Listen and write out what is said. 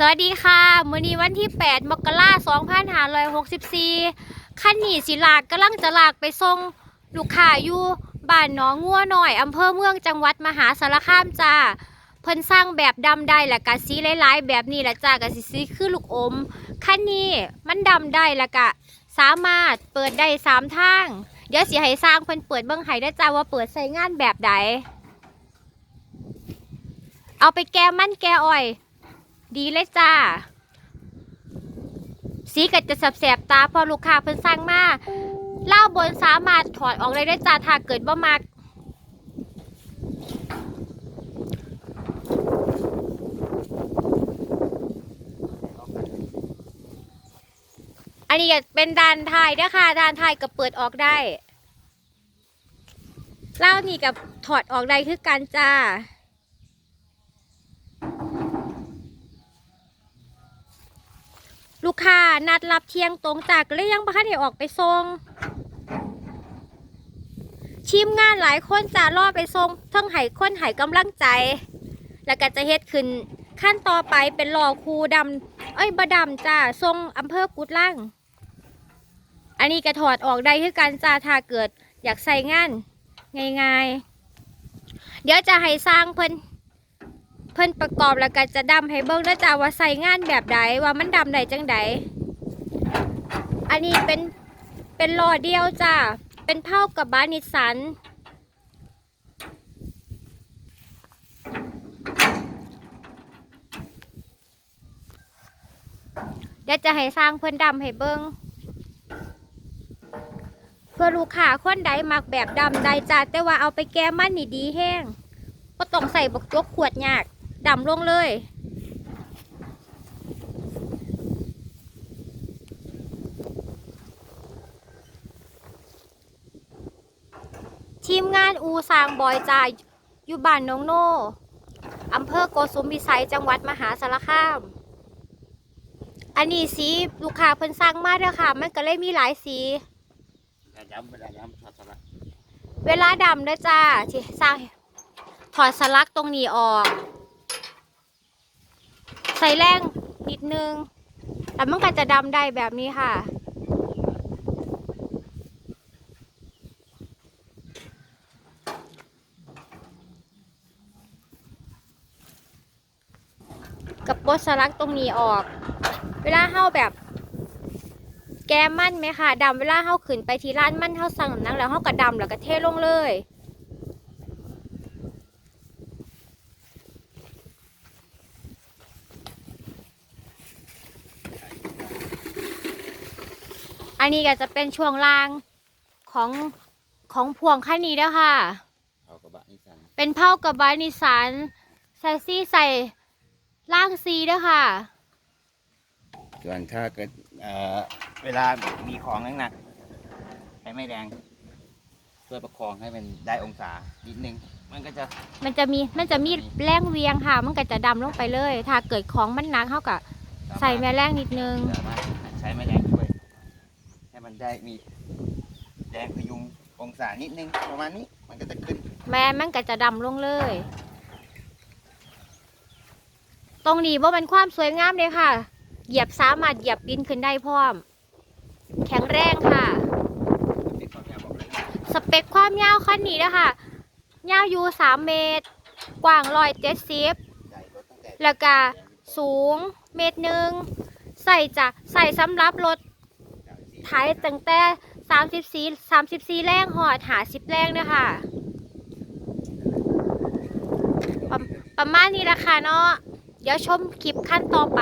สวัสดีค่ะ มื้อนี้วันที่ 8 มกราคม2564คันนี้สิลากกำลังจะลากไปส่งลูกค้าอยู่บ้านหนองงัวหน่อยอำเภอเมืองจังหวัดมหาสารคามจ้า เพิ่นสร้างแบบดำได้และกะสีหลายๆ แบบนี้แหละจ้ากะสิสีคือลูกอมคันนี้มันดำได้และกะ สามารถเปิดได้สามทาง เดี๋ยวสิให้สร้างเพิ่นเปิดเบิ่งให้ได้จ้าว่าเปิดใส่งานแบบใดเอาไปแก้มันแก้อ้อย ดีเลยจ้า สีก็จะแสบๆตาพอลูกค้าเพิ่นสั่งมาเล้าบนสามารถถอดออกเลยได้จ้าถ้าเกิดบ่มักอันนี้เป็นด้านทายเด้อค่ะด้านทายก็เปิดออกได้เล้านี่กับถอดออกได้คือกันจ้า ลูกค้านัดรับเที่ยงตรงจากเลยยังบ่ทันได้ออกไปส่งทีมงานหลายคนจะรอไปส่งทั้งไห้คนไห้กำลังใจ แล้วก็จะเฮ็ดขึ้นขั้นต่อไปเป็นหล่อคูดำเอ้ยบะดำจ้าทรงอำเภอกุดล่าง อันนี้ก็ถอดออกได้คือการจ้าถ้าเกิดอยากใส่งานง่ายๆ เดี๋ยวจะให้สร้างเพิ่น พิ่นประกอบแล้วก็จะดำให้เบิ่งแล้วจ้าว่าใส่งานแบบใดว่ามันดำได้จังใดอันนี้เป็นเป็นล้อเดียวจ้าเป็นเผากับบ้านนิสสันเดี๋ยวจะให้สร้างเพิ่อนดำให้เบิ่งเพื่อลูกค้าคนใดมักแบบดำใดจ้าแต่ว่าเอาไปแก้มันนี่ดีแห้งก็ต้องใส่บกจกขวดยาก ดำลงเลยทีมงานอูซางบอยจายอยู่บ้านหน้องโนอำเภอโกสุมพิสัยจังหวัดมหาสารคาม อันนี้สีลูกค้าเพิ่นสั่งมาเด้อค่ะ มันก็เลยมีหลายสีแต่ย้ำเวลาย้ำชัดๆละเวลาดำเด้อจ้าที่สร้างถอดสลักตรงนี้ออก ใส่แรงนิดนึงแล้วมันก็จะดำได้แบบนี้ค่ะ กับปลดสลักตรงนี้ออก เวลาเฮาแบบแกมมั่นไหมค่ะดำเวลาเฮาขึ้นไปทีร้านมั่นเฮาสั่งน้ำหนักแล้วเฮาก็ดำแล้วก็เทลงเลย อันนี้ก็จะเป็นช่วงล่างของของพวงคันนี้เด้อค่ะ เอากระบะนิสสันเป็นเผากับบานิสันใส่ซี่ใส่ล่างซีเด้อค่ะ ส่วนถ้าเกิดเอ่อเวลามีของหนักๆให้ไม่แรงช่วยประคองให้มันได้องศานิดนึง มันก็จะมันจะมีมันจะมีแรงเวียงค่ะ มันก็จะดำลงไปเลย ถ้าเกิดของมันหนักเขาก็ใส่แม่แรงนิดนึง สามารถใช้แม่แรงช่วยให้ มันได้มีแรงพยุงองศานิดนึงประมาณนี้มันก็จะขึ้น แม่มันก็จะดำลงเลย ตรงนี้ว่าเป็นความสวยงามเลยค่ะ เหยียบสามารถเหยียบปีนขึ้นได้พร้อม แข็งแรงค่ะ สเปคความยาวคันนี้นะคะยาวอยู่สามเมตร กว้างร้อยเจ็ดสิบใหญ่รถตั้งแต่แล้วก็สูงเมตรหนึ่งใส่จะใส่สำหรับรถ ไถตั้งแต่สามสิบสี่สามสิบสี่แรงหอดหาสิบแรงเนยคะประประมาณนี้ละค่ะเนาะเดี๋ยวชมคลิปขั้นต่อไป